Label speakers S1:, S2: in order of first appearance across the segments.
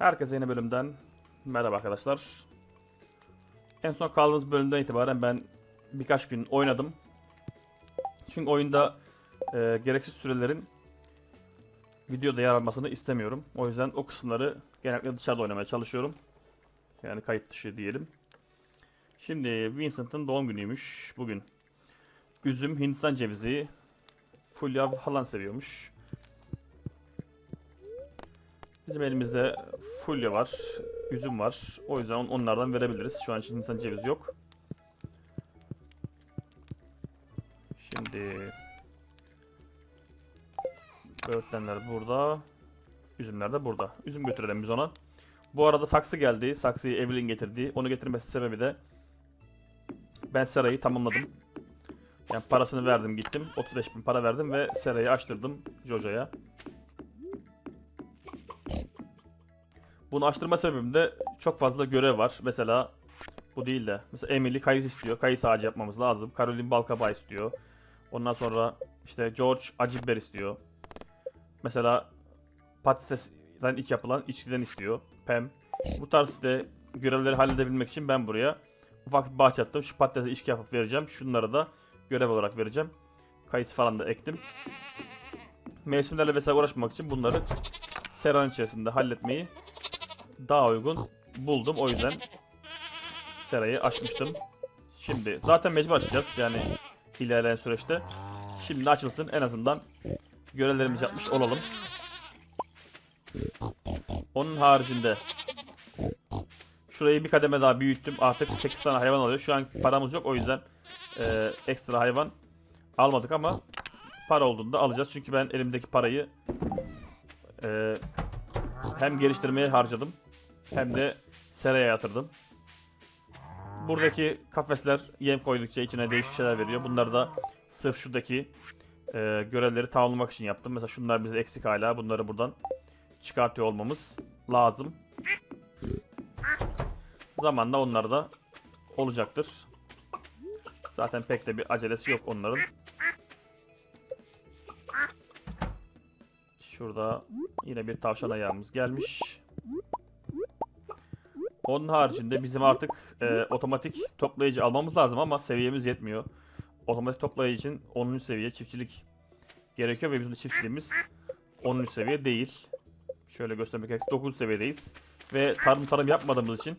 S1: Herkese yeni bölümden merhaba arkadaşlar. En son kaldığımız bölümden itibaren ben birkaç gün oynadım. Çünkü oyunda e, gereksiz sürelerin videoda yer almasını istemiyorum. O yüzden o kısımları genellikle dışarıda oynamaya çalışıyorum. Yani kayıt dışı diyelim. Şimdi Vincent'ın doğum günüymüş bugün. Üzüm, Hindistan cevizi, Fulya falan seviyormuş. Bizim elimizde fulya var, üzüm var. O yüzden on- onlardan verebiliriz. Şu an için Hindistan cevizi yok. Şimdi böğürtlenler burada. Üzümler de burada. Üzüm götürelim biz ona. Bu arada saksı geldi. Saksıyı Evelyn getirdi. Onu getirmesi sebebi de ben serayı tamamladım. Yani parasını verdim gittim. 35 bin para verdim ve serayı açtırdım Jojo'ya. Bunu açtırma sebebim de çok fazla görev var. Mesela bu değil de. Mesela Emily kayısı istiyor. Kayısı ağacı yapmamız lazım. Caroline balkabağı istiyor. Ondan sonra işte George acı istiyor. Mesela patatesten iç yapılan içkiden istiyor. Pam. Bu tarz işte görevleri halledebilmek için ben buraya ufak bir bahçe attım. Şu patatese içki yapıp vereceğim. Şunları da görev olarak vereceğim. Kayısı falan da ektim. Mevsimlerle vesaire uğraşmamak için bunları seranın içerisinde halletmeyi daha uygun buldum. O yüzden serayı açmıştım. Şimdi zaten mecbur açacağız yani ilerleyen süreçte. Şimdi açılsın en azından görevlerimizi yapmış olalım. Onun haricinde şurayı bir kademe daha büyüttüm. Artık 8 tane hayvan alıyor. Şu an paramız yok o yüzden e, ekstra hayvan almadık ama para olduğunda alacağız. Çünkü ben elimdeki parayı e, hem geliştirmeye harcadım hem de seraya yatırdım. Buradaki kafesler yem koydukça içine değişik şeyler veriyor. Bunları da sırf şuradaki e, görevleri tamamlamak için yaptım. Mesela şunlar bize eksik hala. Bunları buradan çıkartıyor olmamız lazım. Zamanla onlar da olacaktır. Zaten pek de bir acelesi yok onların. Şurada yine bir tavşan ayağımız gelmiş. Onun haricinde bizim artık e, otomatik toplayıcı almamız lazım ama seviyemiz yetmiyor. Otomatik toplayıcı için 10. seviye çiftçilik gerekiyor ve bizim çiftçiliğimiz 10. seviye değil. Şöyle göstermek gerekirse 9 seviyedeyiz. Ve tarım tarım yapmadığımız için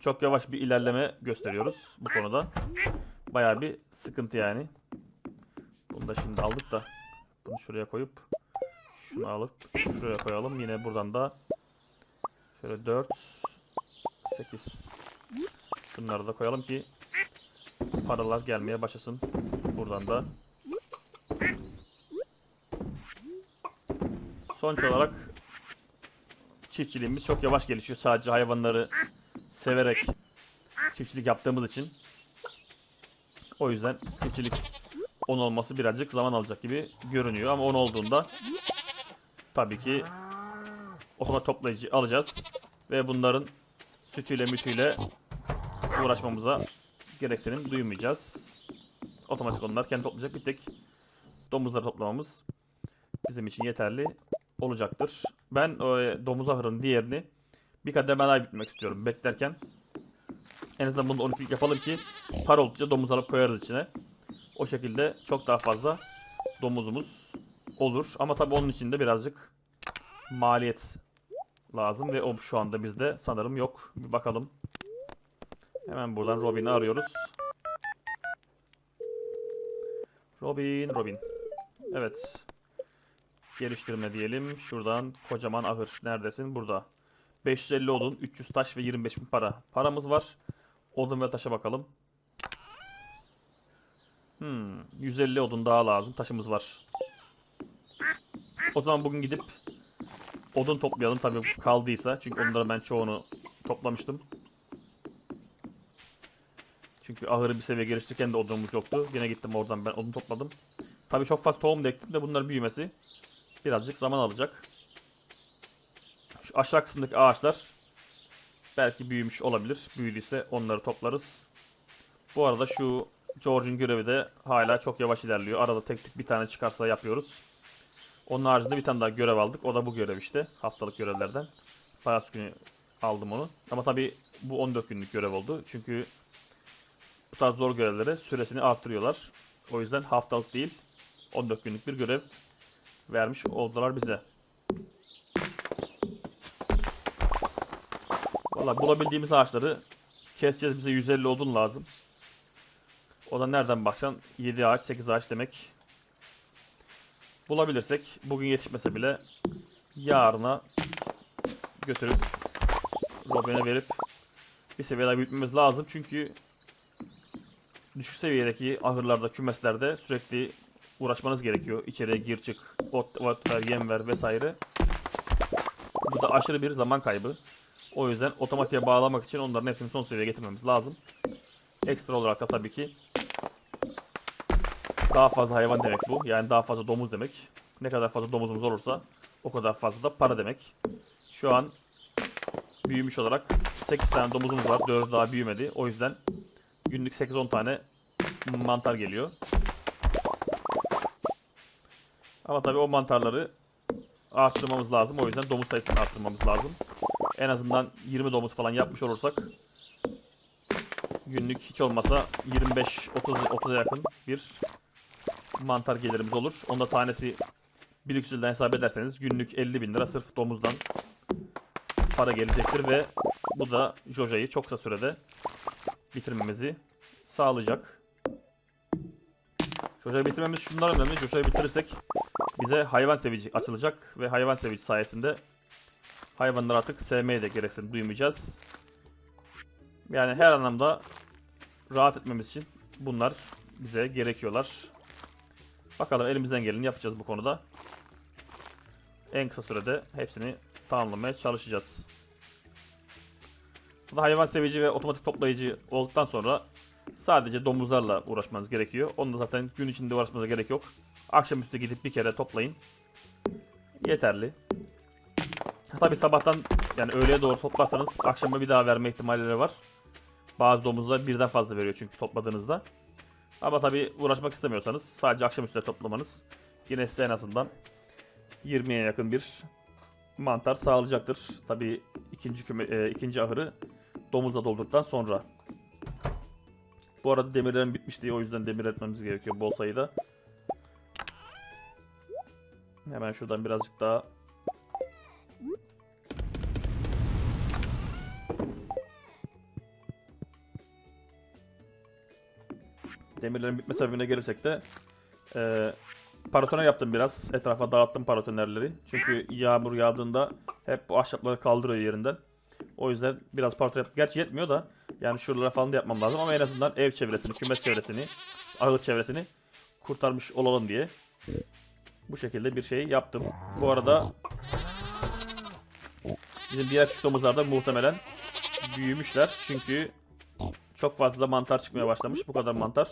S1: çok yavaş bir ilerleme gösteriyoruz bu konuda. Bayağı bir sıkıntı yani. Bunu da şimdi aldık da bunu şuraya koyup şunu alıp şuraya koyalım. Yine buradan da şöyle 4 8 Şunları da koyalım ki paralar gelmeye başlasın. Buradan da Sonuç olarak çiftçiliğimiz çok yavaş gelişiyor. Sadece hayvanları severek çiftçilik yaptığımız için. O yüzden çiftçilik 10 olması birazcık zaman alacak gibi görünüyor. Ama 10 olduğunda tabii ki otomatik toplayıcı alacağız. Ve bunların sütüyle mütüyle uğraşmamıza gereksinim duymayacağız. Otomatik onlar kendi toplayacak. Bir tek domuzları toplamamız bizim için yeterli olacaktır. Ben e, domuz ahırının diğerini bir kademe daha bitmek istiyorum beklerken. En azından bunu 12'lik yapalım ki para oldukça domuz alıp koyarız içine. O şekilde çok daha fazla domuzumuz olur. Ama tabii onun için de birazcık maliyet lazım ve o şu anda bizde sanırım yok. Bir bakalım. Hemen buradan Robin'i arıyoruz. Robin, Robin. Evet. Geliştirme diyelim. Şuradan kocaman ahır. Neredesin? Burada. 550 odun, 300 taş ve 25 bin para. Paramız var. Odun ve taşa bakalım. Hmm, 150 odun daha lazım. Taşımız var. O zaman bugün gidip odun toplayalım tabii kaldıysa. Çünkü onların ben çoğunu toplamıştım. Çünkü ahırı bir seviye geliştirirken de odunumuz yoktu. Yine gittim oradan ben odun topladım. Tabii çok fazla tohum da de bunların büyümesi birazcık zaman alacak. Şu aşağı kısımdaki ağaçlar belki büyümüş olabilir. Büyüdüyse onları toplarız. Bu arada şu George'un görevi de hala çok yavaş ilerliyor. Arada tek tek bir tane çıkarsa yapıyoruz. Onun haricinde bir tane daha görev aldık. O da bu görev işte. Haftalık görevlerden. Pazartesi günü aldım onu. Ama tabi bu 14 günlük görev oldu. Çünkü bu tarz zor görevlere süresini arttırıyorlar. O yüzden haftalık değil 14 günlük bir görev vermiş oldular bize. Valla bulabildiğimiz ağaçları keseceğiz. Bize 150 odun lazım. O da nereden baksan 7 ağaç 8 ağaç demek. Bulabilirsek bugün yetişmese bile yarına götürüp Robin'e verip bir seviye daha büyütmemiz lazım. Çünkü düşük seviyedeki ahırlarda, kümeslerde sürekli uğraşmanız gerekiyor. İçeriye gir çık, ot, ot ver, yem ver vesaire. Bu da aşırı bir zaman kaybı. O yüzden otomatiğe bağlamak için onların hepsini son seviyeye getirmemiz lazım. Ekstra olarak da tabii ki daha fazla hayvan demek bu. Yani daha fazla domuz demek. Ne kadar fazla domuzumuz olursa o kadar fazla da para demek. Şu an büyümüş olarak 8 tane domuzumuz var. 4 daha büyümedi. O yüzden günlük 8-10 tane mantar geliyor. Ama tabii o mantarları arttırmamız lazım. O yüzden domuz sayısını arttırmamız lazım. En azından 20 domuz falan yapmış olursak günlük hiç olmasa 25 30 30'a yakın bir mantar gelirimiz olur. Onda tanesi bir yüksülden hesap ederseniz günlük 50 bin lira sırf domuzdan para gelecektir ve bu da Joja'yı çok kısa sürede bitirmemizi sağlayacak. Joja'yı bitirmemiz şunlar önemli. Joja'yı bitirirsek bize hayvan sevici açılacak ve hayvan sevici sayesinde hayvanları artık sevmeye de gereksinim duymayacağız. Yani her anlamda rahat etmemiz için bunlar bize gerekiyorlar. Bakalım elimizden geleni yapacağız bu konuda. En kısa sürede hepsini tamamlamaya çalışacağız. Bu da hayvan sevici ve otomatik toplayıcı olduktan sonra sadece domuzlarla uğraşmanız gerekiyor. Onu da zaten gün içinde uğraşmanıza gerek yok. Akşamüstü gidip bir kere toplayın. Yeterli. Tabi sabahtan yani öğleye doğru toplarsanız akşama bir daha verme ihtimalleri var. Bazı domuzlar birden fazla veriyor çünkü topladığınızda. Ama tabi uğraşmak istemiyorsanız sadece akşamüstü toplamanız yine size en azından 20'ye yakın bir mantar sağlayacaktır. Tabi ikinci e, ikinci ahırı domuzla doldurduktan sonra. Bu arada demirlerim bitmiş diye o yüzden demir etmemiz gerekiyor bol sayıda. Hemen şuradan birazcık daha demirlerin bitme sebebine gelirsek de e, paratoner yaptım biraz. Etrafa dağıttım paratonerleri. Çünkü yağmur yağdığında hep bu ahşapları kaldırıyor yerinden. O yüzden biraz paratoner yap- Gerçi yetmiyor da yani şuralara falan da yapmam lazım ama en azından ev çevresini, kümes çevresini, ahır çevresini kurtarmış olalım diye bu şekilde bir şey yaptım. Bu arada bizim diğer küçük da muhtemelen büyümüşler. Çünkü çok fazla mantar çıkmaya başlamış. Bu kadar mantar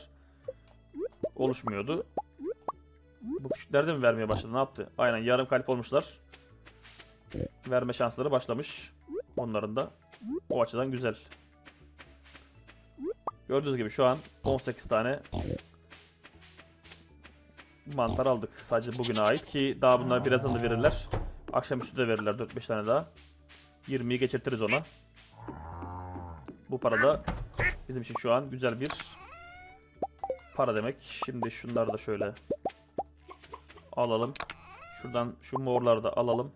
S1: oluşmuyordu. Bu küçükler de mi vermeye başladı? Ne yaptı? Aynen yarım kalp olmuşlar. Verme şansları başlamış. Onların da. O açıdan güzel. Gördüğünüz gibi şu an 18 tane mantar aldık. Sadece bugüne ait ki daha bunlar birazdan da verirler. Akşamüstü de verirler 4-5 tane daha. 20'yi geçirtiriz ona. Bu para da bizim için şu an güzel bir para demek. Şimdi şunları da şöyle alalım. Şuradan şu morları da alalım.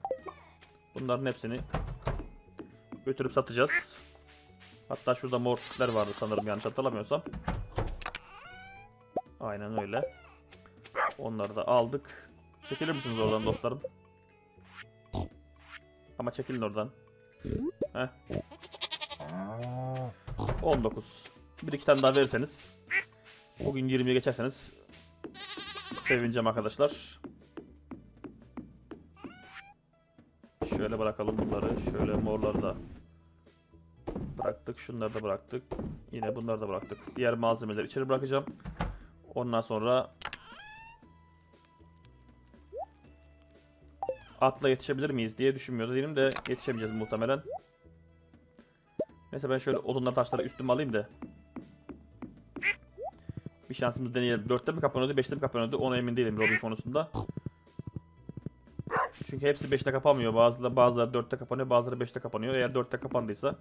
S1: Bunların hepsini götürüp satacağız. Hatta şurada mor sütler vardı sanırım yanlış hatırlamıyorsam. Aynen öyle. Onları da aldık. Çekilir misiniz oradan dostlarım? Ama çekilin oradan. Heh. 19. Bir iki tane daha verirseniz. Bugün 20'ye geçerseniz. Sevineceğim arkadaşlar. Şöyle bırakalım bunları. Şöyle morları da bıraktık. Şunları da bıraktık. Yine bunları da bıraktık. Diğer malzemeleri içeri bırakacağım. Ondan sonra atla yetişebilir miyiz diye düşünmüyor değilim de yetişemeyeceğiz muhtemelen. Neyse ben şöyle odunlar taşları üstüme alayım da. Bir şansımız deneyelim. 4'te mi kapanıyordu 5'te mi kapanıyordu ona emin değilim Robin konusunda. Çünkü hepsi 5'te kapanmıyor. Bazıları bazıları 4'te kapanıyor, bazıları 5'te kapanıyor. Eğer 4'te kapandıysa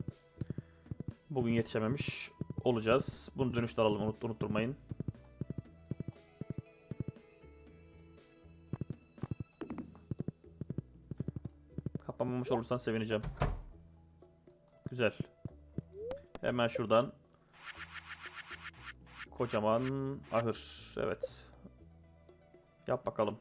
S1: bugün yetişememiş olacağız. Bunu dönüşte alalım unut, unutturmayın. Kapanmamış olursan sevineceğim. Güzel. Hemen şuradan kocaman ahır. Evet. Yap bakalım.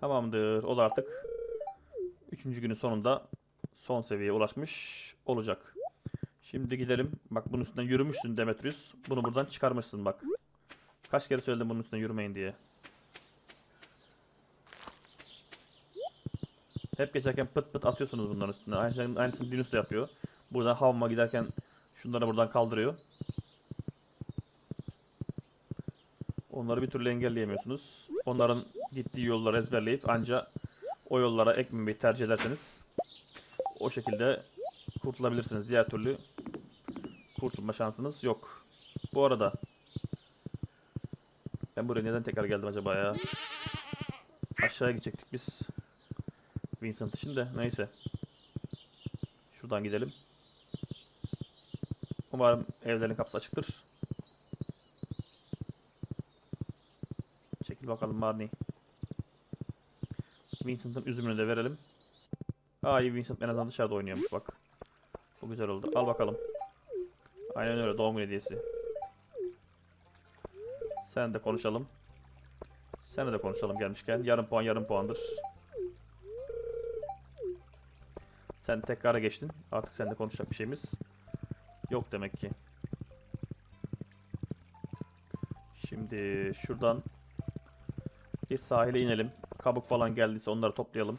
S1: Tamamdır. O da artık 3. günün sonunda son seviyeye ulaşmış olacak. Şimdi gidelim. Bak bunun üstünden yürümüşsün Demetrius. Bunu buradan çıkarmışsın bak. Kaç kere söyledim bunun üstünden yürümeyin diye. Hep geçerken pıt pıt atıyorsunuz bunların üstüne. Aynısını, aynısını Linus da yapıyor. Buradan havma giderken şunları buradan kaldırıyor. Onları bir türlü engelleyemiyorsunuz. Onların gittiği yolları ezberleyip anca o yollara ekmemeyi tercih ederseniz o şekilde kurtulabilirsiniz. Diğer türlü kurtulma şansınız yok. Bu arada ben buraya neden tekrar geldim acaba ya? Aşağıya gidecektik biz. Vincent için de neyse. Şuradan gidelim. Umarım evlerin kapısı açıktır. Çekil bakalım Barney. Vincent'ın üzümünü de verelim. Aa iyi Vincent en azından dışarıda oynuyormuş bak. Bu güzel oldu. Al bakalım. Aynen öyle doğum günü hediyesi. Sen de konuşalım. Sen de konuşalım gelmişken. Yarım puan yarım puandır. Sen tekrara geçtin. Artık seninle konuşacak bir şeyimiz yok demek ki. Şimdi şuradan bir sahile inelim. Kabuk falan geldiyse onları toplayalım.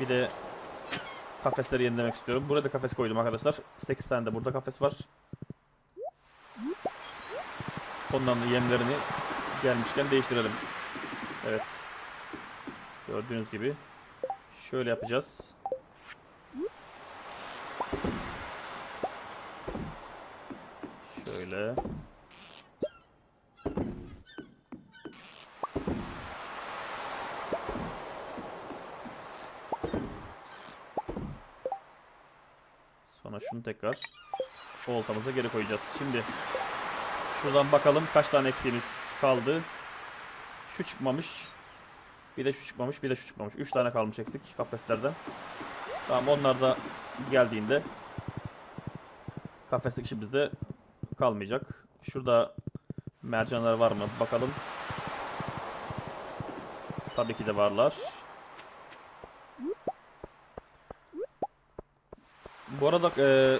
S1: Bir de kafesleri yenilemek istiyorum. Burada kafes koydum arkadaşlar. 8 tane de burada kafes var. Ondan da yemlerini gelmişken değiştirelim. Evet. Gördüğünüz gibi. Şöyle yapacağız. Şöyle. Sonra şunu tekrar oltamıza geri koyacağız. Şimdi şuradan bakalım kaç tane eksiğimiz kaldı. Şu çıkmamış. Bir de şu çıkmamış, bir de şu çıkmamış. 3 tane kalmış eksik kafeslerden. Tamam onlar da geldiğinde kafeslik işimizde kalmayacak. Şurada mercanlar var mı? Bakalım. Tabii ki de varlar. Bu arada eee,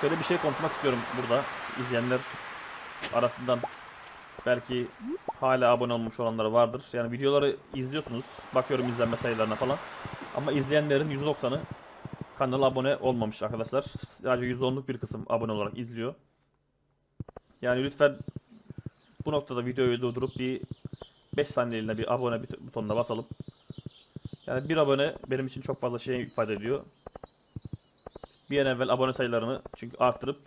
S1: şöyle bir şey konuşmak istiyorum burada izleyenler arasından belki hala abone olmuş olanlar vardır. Yani videoları izliyorsunuz. Bakıyorum izlenme sayılarına falan. Ama izleyenlerin %90'ı kanala abone olmamış arkadaşlar. Sadece %10'luk bir kısım abone olarak izliyor. Yani lütfen bu noktada videoyu durdurup bir 5 saniyeliğine bir abone but- butonuna basalım. Yani bir abone benim için çok fazla şey ifade ediyor. Bir an evvel abone sayılarını çünkü arttırıp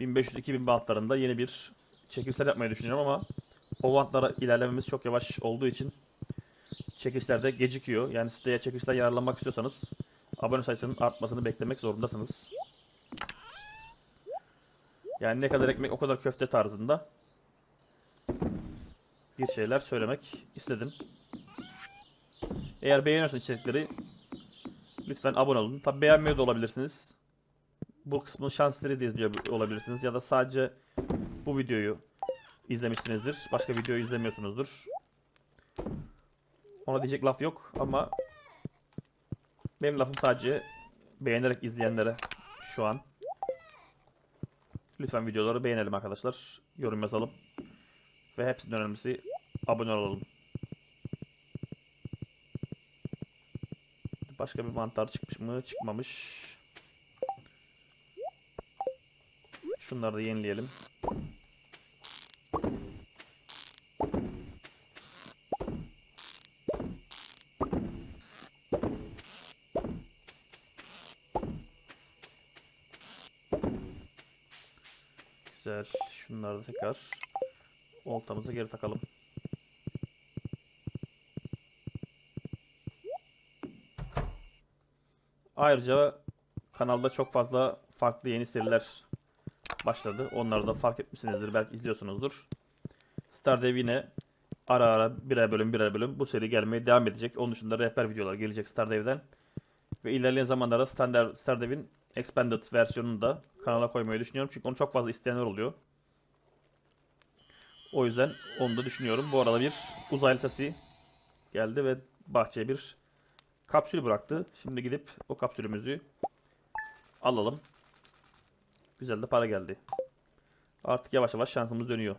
S1: 1500-2000 bantlarında yeni bir çekilişler yapmayı düşünüyorum ama o bantlara ilerlememiz çok yavaş olduğu için çekilişler de gecikiyor. Yani siteye çekilişler yararlanmak istiyorsanız abone sayısının artmasını beklemek zorundasınız. Yani ne kadar ekmek o kadar köfte tarzında bir şeyler söylemek istedim. Eğer beğeniyorsanız içerikleri lütfen abone olun. Tabi beğenmiyor da olabilirsiniz. Bu kısmı şansları izliyor olabilirsiniz ya da sadece bu videoyu izlemişsinizdir. Başka videoyu izlemiyorsunuzdur. Ona diyecek laf yok ama benim lafım sadece beğenerek izleyenlere şu an. Lütfen videoları beğenelim arkadaşlar. Yorum yazalım. Ve hepsinden önemlisi abone olalım. Başka bir mantar çıkmış mı? Çıkmamış. Şunları da yenileyelim. Güzel. Şunları da tekrar oltamıza geri takalım. Ayrıca kanalda çok fazla farklı yeni seriler başladı. Onları da fark etmişsinizdir. Belki izliyorsunuzdur. Stardew yine ara ara birer bölüm birer bölüm bu seri gelmeye devam edecek. Onun dışında rehber videolar gelecek Stardew'den. Ve ilerleyen zamanlarda Standard, Stardew'in Expanded versiyonunu da kanala koymayı düşünüyorum. Çünkü onu çok fazla isteyenler oluyor. O yüzden onu da düşünüyorum. Bu arada bir uzaylı sesi geldi ve bahçeye bir kapsül bıraktı. Şimdi gidip o kapsülümüzü alalım. Güzel de para geldi. Artık yavaş yavaş şansımız dönüyor.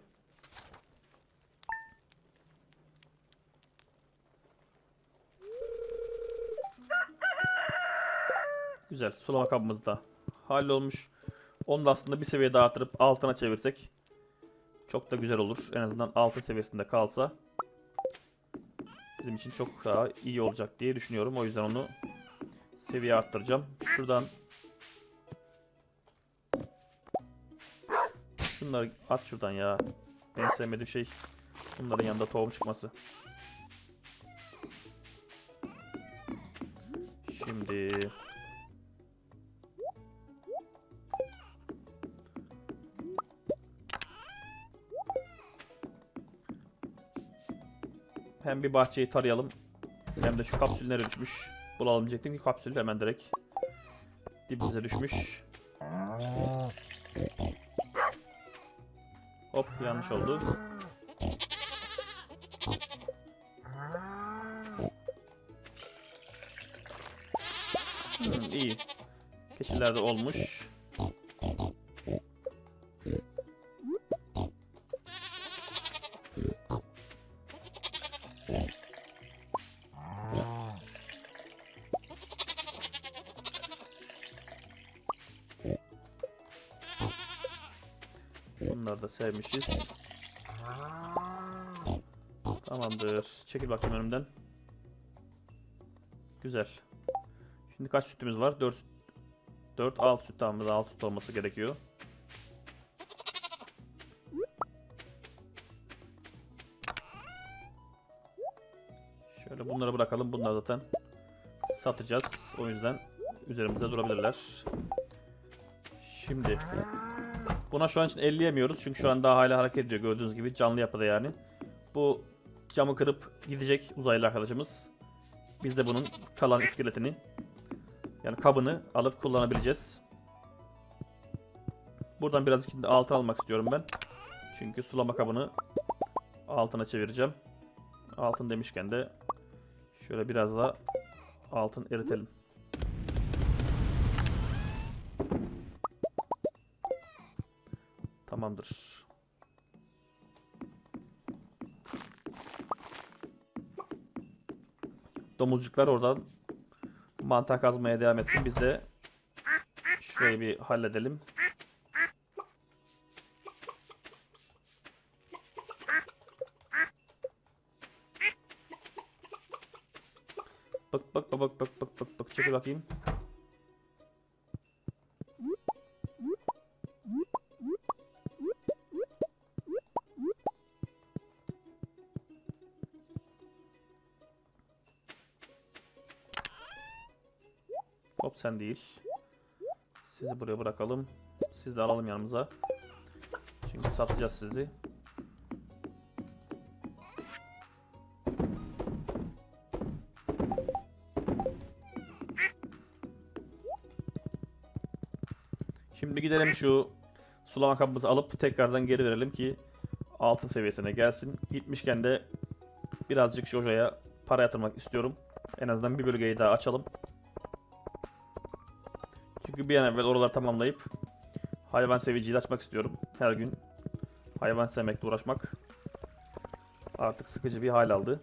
S1: Güzel. Sulama kabımız da hallolmuş. Onu da aslında bir seviye daha artırıp altına çevirsek çok da güzel olur. En azından altı seviyesinde kalsa bizim için çok daha iyi olacak diye düşünüyorum. O yüzden onu seviye arttıracağım. Şuradan Şunları at şuradan ya. En sevmediğim şey bunların yanında tohum çıkması. Şimdi hem bir bahçeyi tarayalım hem de şu kapsül nereye düşmüş bulalım diyecektim ki kapsül hemen direkt dibimize düşmüş. Hop yanlış oldu. Hmm, iyi. Keçiler de olmuş. Sevmişiz. Tamamdır. Çekil bakayım önümden. Güzel. Şimdi kaç sütümüz var? 4 4 6 süt tamam 6 süt olması gerekiyor. Şöyle bunları bırakalım. Bunları zaten satacağız. O yüzden üzerimizde durabilirler. Şimdi Buna şu an için elleyemiyoruz çünkü şu an daha hala hareket ediyor gördüğünüz gibi canlı yapıda yani. Bu camı kırıp gidecek uzaylı arkadaşımız. Biz de bunun kalan iskeletini yani kabını alıp kullanabileceğiz. Buradan biraz içinde altın almak istiyorum ben. Çünkü sulama kabını altına çevireceğim. Altın demişken de şöyle biraz da altın eritelim. Tamamdır. Domuzcuklar oradan mantar kazmaya devam etsin. Biz de şurayı bir halledelim. Bak bak bak bak bak bak bak bak çekil bakayım. Sen değil. Sizi buraya bırakalım. Siz de alalım yanımıza. Çünkü satacağız sizi. Şimdi gidelim şu sulama kabımızı alıp tekrardan geri verelim ki altın seviyesine gelsin. Gitmişken de birazcık Jojo'ya para yatırmak istiyorum. En azından bir bölgeyi daha açalım. Çünkü bir an evvel oraları tamamlayıp hayvan seviciyi açmak istiyorum. Her gün hayvan sevmekle uğraşmak artık sıkıcı bir hal aldı.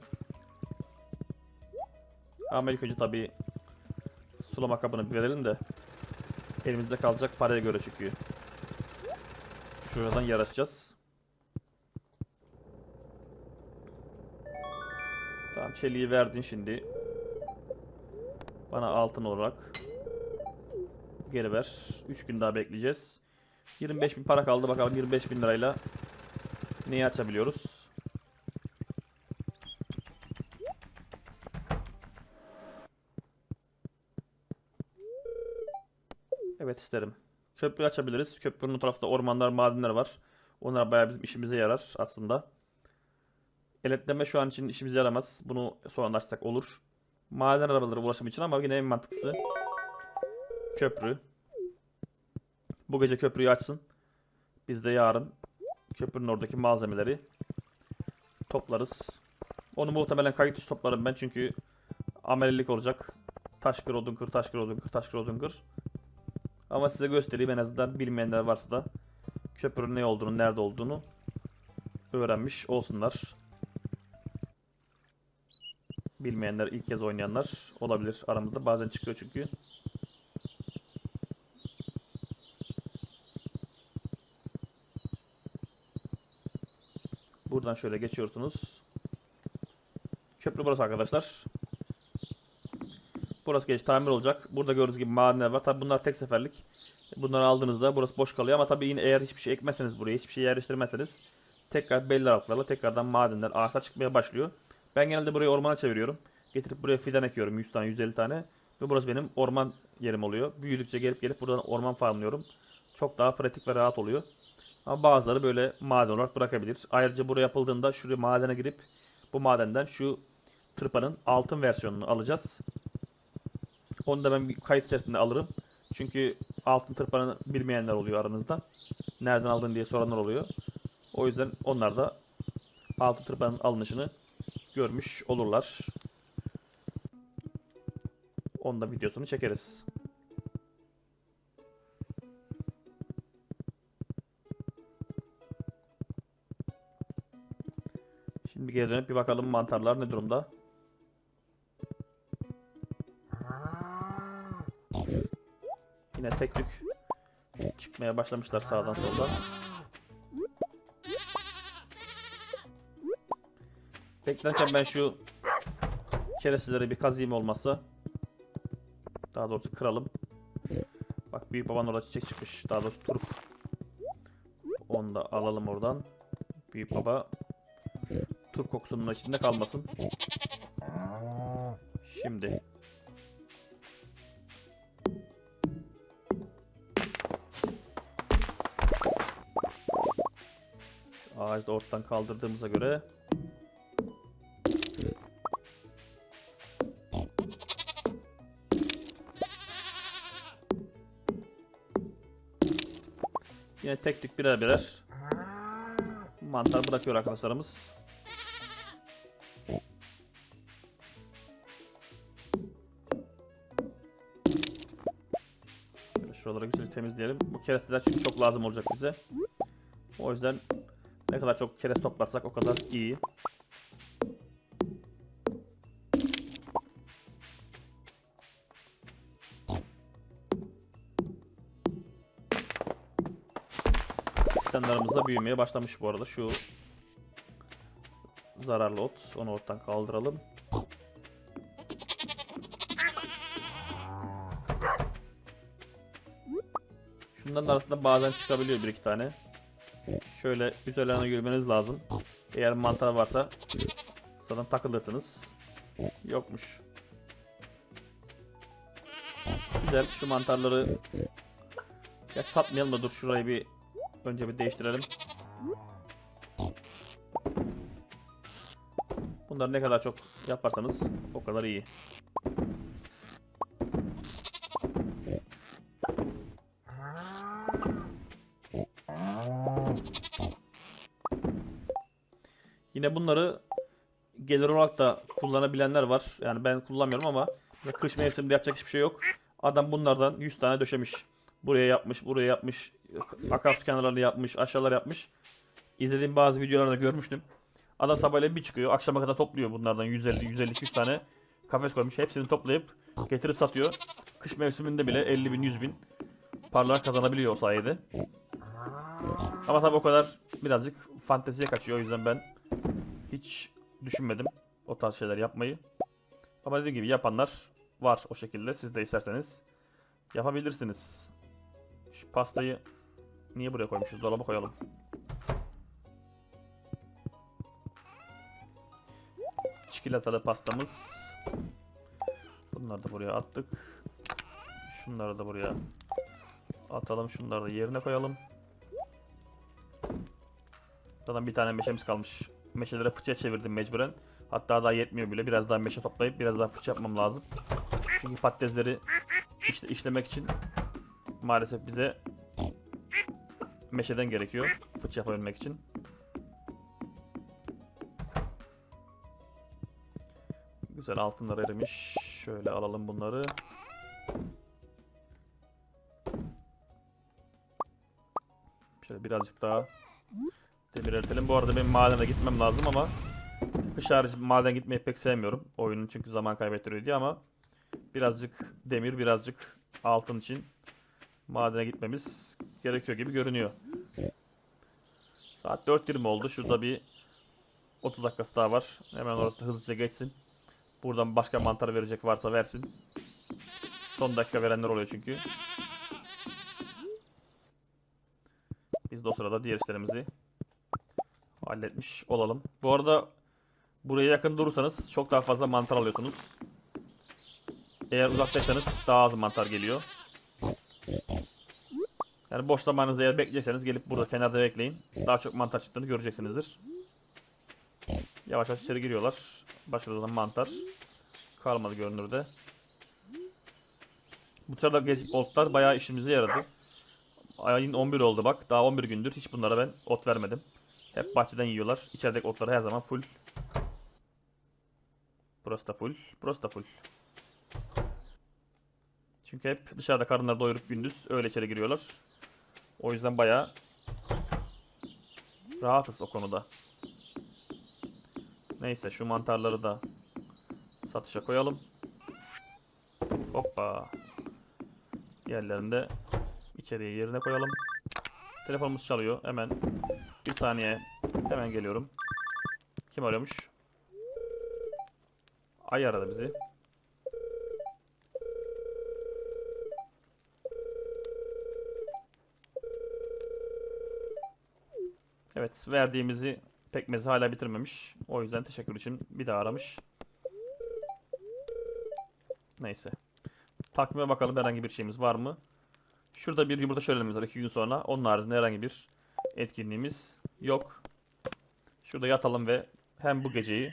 S1: İlk önce tabii sulama kabını bir verelim de elimizde kalacak paraya göre çünkü. Şuradan yer açacağız. Tamam çeliği verdin şimdi. Bana altın olarak geri ver. 3 gün daha bekleyeceğiz. 25 bin para kaldı. Bakalım 25 bin lirayla neyi açabiliyoruz? Evet isterim. Köprü açabiliriz. Köprünün tarafta ormanlar, madenler var. Onlar bayağı bizim işimize yarar aslında. Eletleme şu an için işimize yaramaz. Bunu sonra açsak olur. Maden arabaları ulaşım için ama yine en mantıklısı köprü. Bu gece köprüyü açsın. Biz de yarın köprünün oradaki malzemeleri toplarız. Onu muhtemelen kayıt dışı toplarım ben çünkü amelilik olacak. Taş kır odun kır taş kır odun kır taş kır odun kır. Ama size göstereyim en azından bilmeyenler varsa da köprünün ne olduğunu nerede olduğunu öğrenmiş olsunlar. Bilmeyenler ilk kez oynayanlar olabilir aramızda bazen çıkıyor çünkü. Buradan şöyle geçiyorsunuz. Köprü burası arkadaşlar. Burası geç tamir olacak. Burada gördüğünüz gibi madenler var. Tabi bunlar tek seferlik. Bunları aldığınızda burası boş kalıyor ama tabii yine eğer hiçbir şey ekmezseniz buraya, hiçbir şey yerleştirmezseniz tekrar belli aralıklarla tekrardan madenler, ağaçlar çıkmaya başlıyor. Ben genelde burayı ormana çeviriyorum. Getirip buraya fidan ekiyorum 100 tane, 150 tane ve burası benim orman yerim oluyor. Büyüdükçe gelip gelip buradan orman farmlıyorum. Çok daha pratik ve rahat oluyor. Ama bazıları böyle maden olarak bırakabilir. Ayrıca buraya yapıldığında şuraya madene girip bu madenden şu tırpanın altın versiyonunu alacağız. Onu da ben bir kayıt içerisinde alırım. Çünkü altın tırpanı bilmeyenler oluyor aranızda. Nereden aldın diye soranlar oluyor. O yüzden onlar da altın tırpanın alınışını görmüş olurlar. Onun da videosunu çekeriz. Şimdi geri dönüp bir bakalım mantarlar ne durumda. Yine tek tük çıkmaya başlamışlar sağdan soldan. Beklerken ben şu keresileri bir kazıyım olmazsa. Daha doğrusu kıralım. Bak büyük baban orada çiçek çıkmış. Daha doğrusu turp. Onu da alalım oradan. Büyük baba kokusunun içinde kalmasın. Şimdi. Ağacı da ortadan kaldırdığımıza göre Yine tek tük birer birer mantar bırakıyor arkadaşlarımız. Şuraları güzel temizleyelim. Bu keresteler çünkü çok lazım olacak bize. O yüzden ne kadar çok keres toplarsak o kadar iyi. Fidanlarımız da büyümeye başlamış bu arada. Şu zararlı ot. Onu ortadan kaldıralım. Şunların arasında bazen çıkabiliyor bir iki tane. Şöyle üzerlerine yürümeniz lazım. Eğer mantar varsa zaten takılırsınız. Yokmuş. Güzel. Şu mantarları ya satmayalım da dur şurayı bir önce bir değiştirelim. Bunları ne kadar çok yaparsanız o kadar iyi. Yine bunları gelir olarak da kullanabilenler var. Yani ben kullanmıyorum ama kış mevsiminde yapacak hiçbir şey yok. Adam bunlardan 100 tane döşemiş. Buraya yapmış, buraya yapmış. Akarsu kenarlarını yapmış, aşağılar yapmış. İzlediğim bazı videolarda görmüştüm. Adam sabahleyin bir çıkıyor, akşama kadar topluyor bunlardan 150 150 200 tane kafes koymuş. Hepsini toplayıp getirip satıyor. Kış mevsiminde bile 50 bin 100 bin paralar kazanabiliyor o sayede. Ama tabii o kadar birazcık fanteziye kaçıyor. O yüzden ben hiç düşünmedim o tarz şeyler yapmayı. Ama dediğim gibi yapanlar var o şekilde. Siz de isterseniz yapabilirsiniz. Şu pastayı Niye buraya koymuşuz? Dolaba koyalım. Çikolatalı pastamız. Bunları da buraya attık. Şunları da buraya atalım. Şunları da yerine koyalım. Zaten bir tane meşemiz kalmış. Meşelere fıçıya çevirdim mecburen. Hatta daha yetmiyor bile. Biraz daha meşe toplayıp biraz daha fıçı yapmam lazım. Çünkü patatesleri işte işlemek için maalesef bize meşeden gerekiyor. Fıçı yapabilmek için. Güzel altınlar erimiş. Şöyle alalım bunları. Şöyle birazcık daha demir eritelim. Bu arada benim madene gitmem lazım ama kış harici maden gitmeyi pek sevmiyorum. Oyunun çünkü zaman kaybettiriyor diye ama birazcık demir, birazcık altın için madene gitmemiz gerekiyor gibi görünüyor. Saat 4.20 oldu. Şurada bir 30 dakikası daha var. Hemen orası da hızlıca geçsin. Buradan başka mantar verecek varsa versin. Son dakika verenler oluyor çünkü. Biz de o sırada diğer işlerimizi halletmiş olalım. Bu arada buraya yakın durursanız çok daha fazla mantar alıyorsunuz. Eğer uzaktaysanız daha az mantar geliyor. Yani boş zamanınızda eğer bekleyecekseniz gelip burada kenarda bekleyin. Daha çok mantar çıktığını göreceksinizdir. Yavaş yavaş içeri giriyorlar. Başka mantar. Kalmadı görünürde. Bu sırada gecik otlar bayağı işimize yaradı. Ayın 11 oldu bak. Daha 11 gündür hiç bunlara ben ot vermedim. Hep bahçeden yiyorlar. İçerideki otları her zaman full. Burası da full. Burası da full. Çünkü hep dışarıda karınları doyurup gündüz öyle içeri giriyorlar. O yüzden bayağı rahatız o konuda. Neyse şu mantarları da satışa koyalım. Hoppa. Diğerlerini de içeriye yerine koyalım. Telefonumuz çalıyor. Hemen bir saniye. Hemen geliyorum. Kim arıyormuş? Ay aradı bizi. Evet, verdiğimizi pekmezi hala bitirmemiş. O yüzden teşekkür için bir daha aramış. Neyse. Takvime bakalım herhangi bir şeyimiz var mı? Şurada bir yumurta şölenimiz var 2 gün sonra. Onun haricinde herhangi bir etkinliğimiz yok. Şurada yatalım ve hem bu geceyi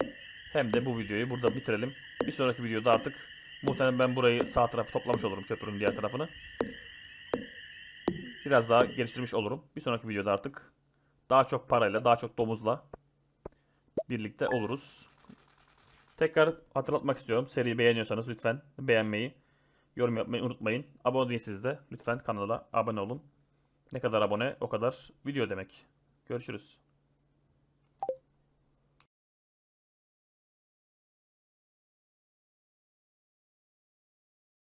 S1: hem de bu videoyu burada bitirelim. Bir sonraki videoda artık muhtemelen ben burayı sağ tarafı toplamış olurum köprünün diğer tarafını. Biraz daha geliştirmiş olurum. Bir sonraki videoda artık daha çok parayla, daha çok domuzla birlikte oluruz. Tekrar hatırlatmak istiyorum. Seriyi beğeniyorsanız lütfen beğenmeyi, yorum yapmayı unutmayın. Abone değilseniz de lütfen kanala abone olun. Ne kadar abone o kadar video demek. Görüşürüz.